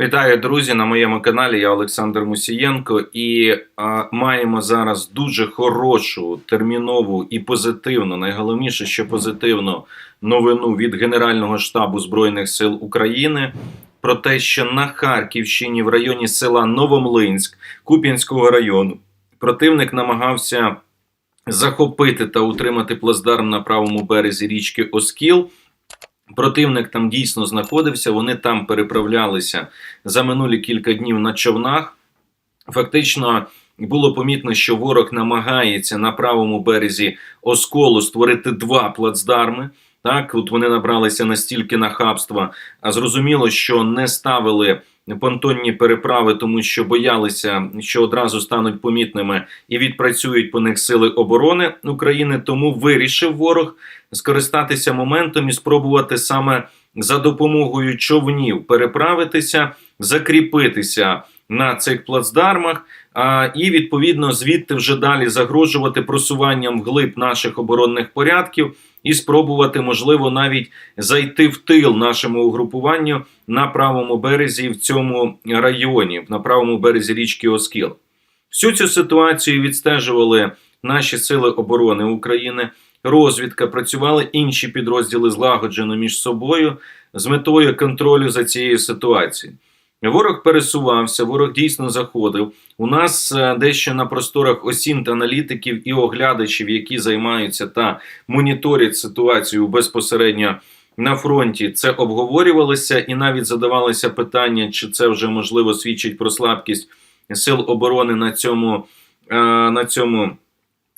Вітаю, друзі, на моєму каналі. Я Олександр Мусієнко, і а, маємо зараз дуже хорошу, термінову і позитивну, найголовніше, що позитивну новину від Генерального штабу Збройних сил України про те, що на Харківщині в районі села Новомлинськ Куп'янського району противник намагався захопити та утримати плацдарм на правому березі річки Оскіл. Противник там дійсно знаходився, вони там переправлялися за минулі кілька днів на човнах. Фактично було помітно, що ворог намагається на правому березі осколу створити два плацдарми. Так, от вони набралися настільки нахабства, а зрозуміло, що не ставили понтонні переправи, тому що боялися, що одразу стануть помітними і відпрацюють по них сили оборони України. Тому вирішив ворог скористатися моментом і спробувати саме за допомогою човнів переправитися, закріпитися на цих плацдармах, а, і відповідно звідти вже далі загрожувати просуванням вглиб наших оборонних порядків і спробувати, можливо, навіть зайти в тил нашому угрупуванню на правому березі в цьому районі, на правому березі річки Оскіл. Всю цю ситуацію відстежували наші сили оборони України. Розвідка працювали інші підрозділи злагоджено між собою з метою контролю за цією ситуацією. Ворог пересувався, ворог дійсно заходив. У нас е, дещо на просторах осінт аналітиків і оглядачів, які займаються та моніторять ситуацію безпосередньо на фронті. Це обговорювалося і навіть задавалося питання, чи це вже можливо свідчить про слабкість сил оборони на цьому, е, на цьому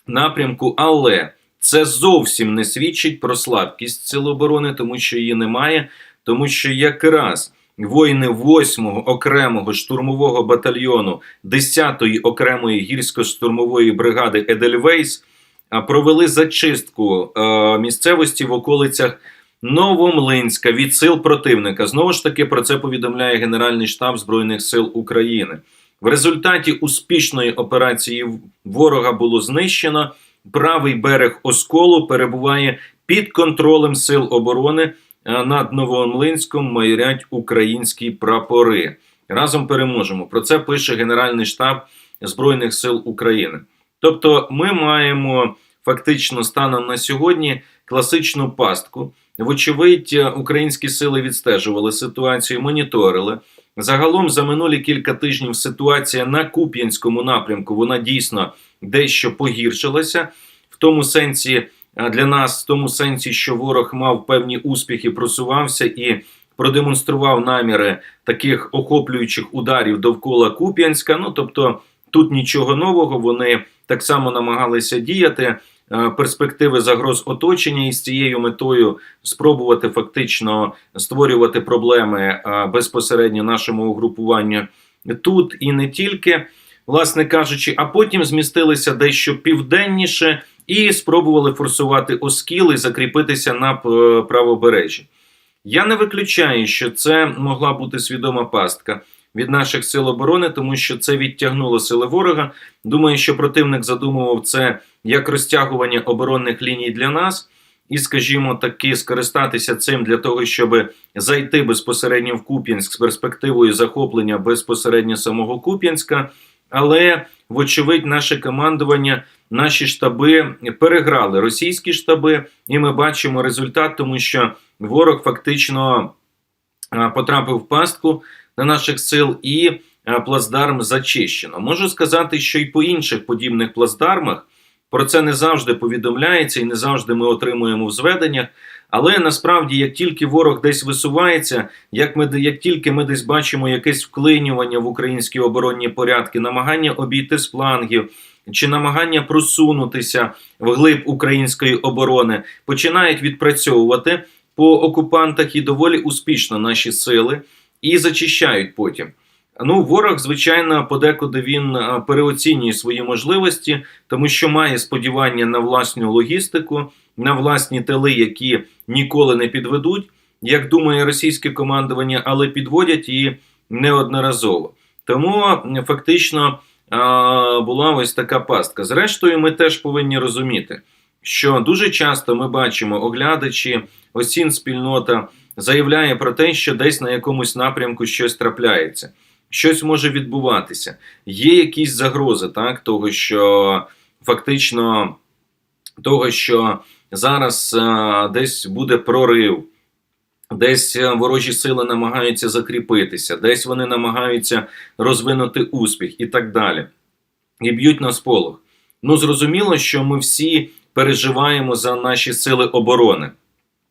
напрямку. Але це зовсім не свідчить про слабкість сил оборони, тому що її немає, тому що якраз воїни 8-го окремого штурмового батальйону 10-ї окремої гірсько-штурмової бригади Едельвейс провели зачистку е, місцевості в околицях Новомлинська від сил противника. Знову ж таки, про це повідомляє Генеральний штаб Збройних сил України. В результаті успішної операції ворога було знищено. Правий берег осколу перебуває під контролем сил оборони. А над Новомлинськом майорять українські прапори. Разом переможемо. Про це пише Генеральний штаб Збройних сил України. Тобто, ми маємо фактично станом на сьогодні класичну пастку. Вочевидь, українські сили відстежували ситуацію, моніторили. Загалом за минулі кілька тижнів ситуація на Куп'янському напрямку вона дійсно дещо погіршилася, в тому сенсі для нас, в тому сенсі, що ворог мав певні успіхи, просувався і продемонстрував наміри таких охоплюючих ударів довкола Куп'янська. Ну тобто тут нічого нового, вони так само намагалися діяти. Перспективи загроз оточення і з цією метою спробувати фактично створювати проблеми безпосередньо нашому угрупуванню тут і не тільки, власне кажучи, а потім змістилися дещо південніше і спробували форсувати оскіл і закріпитися на правобережжі. Я не виключаю, що це могла бути свідома пастка від наших сил оборони, тому що це відтягнуло сили ворога. Думаю, що противник задумував це як розтягування оборонних ліній для нас, і, скажімо, таки скористатися цим для того, щоб зайти безпосередньо в Куп'янськ з перспективою захоплення безпосередньо самого Куп'янська. Але, вочевидь, наше командування, наші штаби переграли російські штаби, і ми бачимо результат, тому що ворог фактично потрапив в пастку на наших сил і плацдарм зачищено. Можу сказати, що і по інших подібних плацдармах про це не завжди повідомляється і не завжди ми отримуємо в зведеннях. Але насправді, як тільки ворог десь висувається, як ми як тільки ми десь бачимо якесь вклинювання в українські оборонні порядки, намагання обійти з флангів чи намагання просунутися в глиб української оборони, починають відпрацьовувати по окупантах і доволі успішно наші сили і зачищають потім. Ну, ворог, звичайно, подекуди він переоцінює свої можливості, тому що має сподівання на власну логістику, на власні тили, які ніколи не підведуть, як думає російське командування, але підводять її неодноразово. Тому фактично була ось така пастка. Зрештою, ми теж повинні розуміти, що дуже часто ми бачимо оглядачі, осін спільнота заявляє про те, що десь на якомусь напрямку щось трапляється, щось може відбуватися. Є якісь загрози, так, того, що фактично того, що зараз е, десь буде прорив. Десь ворожі сили намагаються закріпитися, десь вони намагаються розвинути успіх і так далі. І б'ють на сполох. Ну, зрозуміло, що ми всі переживаємо за наші сили оборони.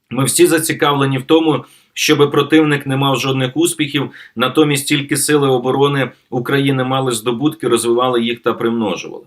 Ми всі зацікавлені в тому, щоб противник не мав жодних успіхів, натомість тільки сили оборони України мали здобутки, розвивали їх та примножували.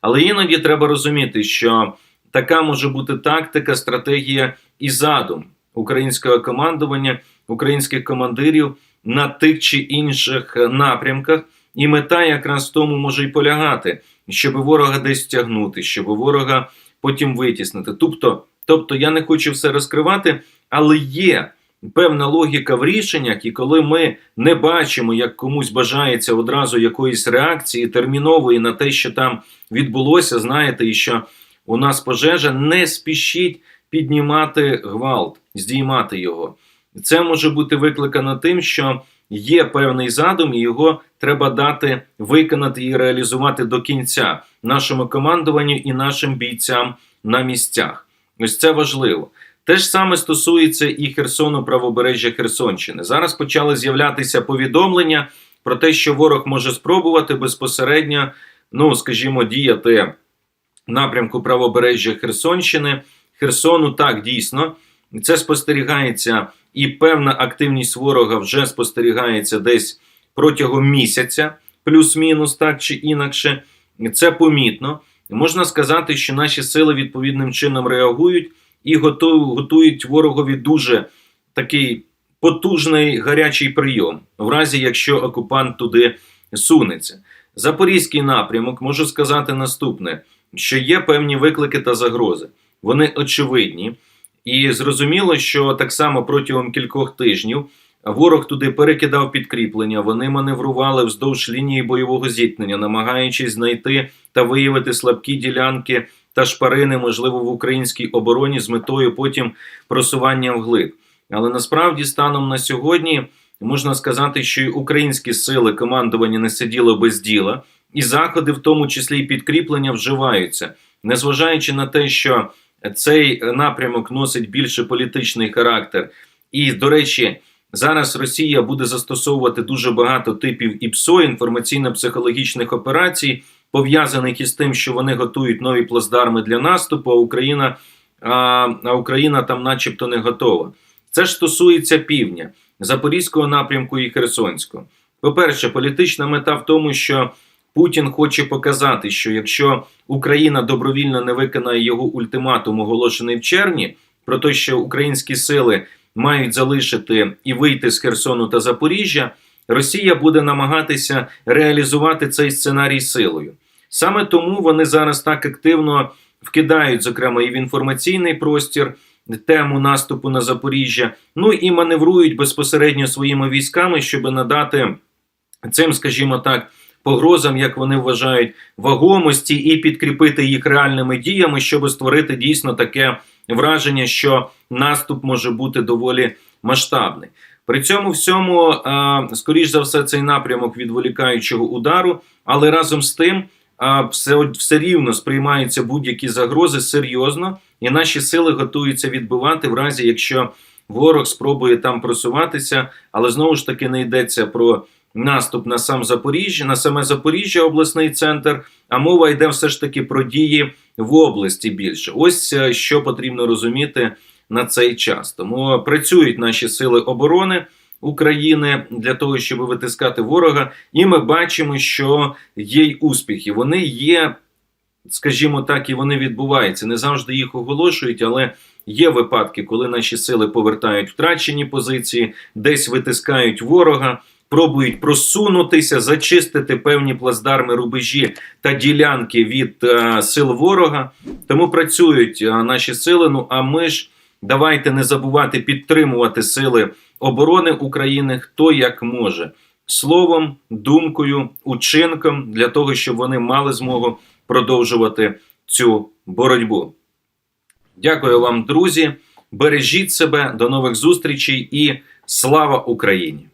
Але іноді треба розуміти, що така може бути тактика, стратегія і задум українського командування, українських командирів на тих чи інших напрямках, і мета якраз в тому може й полягати, щоб ворога десь тягнути, щоб ворога потім витіснити. Тобто, тобто я не хочу все розкривати, але є певна логіка в рішеннях, і коли ми не бачимо, як комусь бажається одразу якоїсь реакції термінової на те, що там відбулося, знаєте, і що у нас пожежа, не спішіть піднімати гвалт, здіймати його. Це може бути викликано тим, що є певний задум, і його треба дати виконати і реалізувати до кінця нашому командуванню і нашим бійцям на місцях. Ось це важливо. Те ж саме стосується і Херсону, правобережжя Херсонщини. Зараз почали з'являтися повідомлення про те, що ворог може спробувати безпосередньо, ну скажімо, діяти напрямку правобережжя Херсонщини. Херсону так дійсно це спостерігається, і певна активність ворога вже спостерігається десь протягом місяця, плюс-мінус, так чи інакше. Це помітно. Можна сказати, що наші сили відповідним чином реагують і готують ворогові дуже такий потужний гарячий прийом, в разі якщо окупант туди сунеться. Запорізький напрямок можу сказати наступне: що є певні виклики та загрози. Вони очевидні, і зрозуміло, що так само протягом кількох тижнів ворог туди перекидав підкріплення. Вони маневрували вздовж лінії бойового зіткнення, намагаючись знайти та виявити слабкі ділянки та шпарини, можливо, в українській обороні з метою потім просування вглиб. Але насправді, станом на сьогодні, можна сказати, що і українські сили командування не сиділо без діла, і заходи, в тому числі і підкріплення, вживаються, незважаючи на те, що цей напрямок носить більше політичний характер. І, до речі, зараз Росія буде застосовувати дуже багато типів ІПСО, інформаційно-психологічних операцій, пов'язаних із тим, що вони готують нові плацдарми для наступу, а Україна, а Україна там, начебто, не готова. Це ж стосується півдня, Запорізького напрямку і Херсонського. По-перше, політична мета в тому, що Путін хоче показати, що якщо Україна добровільно не виконає його ультиматум, оголошений в червні, про те, що українські сили мають залишити і вийти з Херсону та Запоріжжя, Росія буде намагатися реалізувати цей сценарій силою. Саме тому вони зараз так активно вкидають, зокрема, і в інформаційний простір тему наступу на Запоріжжя, ну і маневрують безпосередньо своїми військами, щоб надати цим, скажімо так, погрозам, як вони вважають, вагомості і підкріпити їх реальними діями, щоб створити дійсно таке враження, що наступ може бути доволі масштабний. При цьому всьому, скоріш за все, цей напрямок відволікаючого удару, але разом з тим. Все все рівно сприймаються будь-які загрози серйозно, і наші сили готуються відбивати в разі, якщо ворог спробує там просуватися, але знову ж таки не йдеться про наступ на сам Запоріжжя, на саме Запоріжжя, обласний центр. А мова йде все ж таки про дії в області більше. Ось е, що потрібно розуміти на цей час. Тому працюють наші сили оборони. України для того, щоб витискати ворога, і ми бачимо, що є й успіхи. Вони є, скажімо так, і вони відбуваються. Не завжди їх оголошують, але є випадки, коли наші сили повертають втрачені позиції, десь витискають ворога пробують просунутися, зачистити певні плацдарми, рубежі та ділянки від е, сил ворога. Тому працюють е, наші сили. Ну а ми ж давайте не забувати підтримувати сили оборони України хто як може словом, думкою, учинком для того, щоб вони мали змогу продовжувати цю боротьбу. Дякую вам, друзі. Бережіть себе, до нових зустрічей і слава Україні!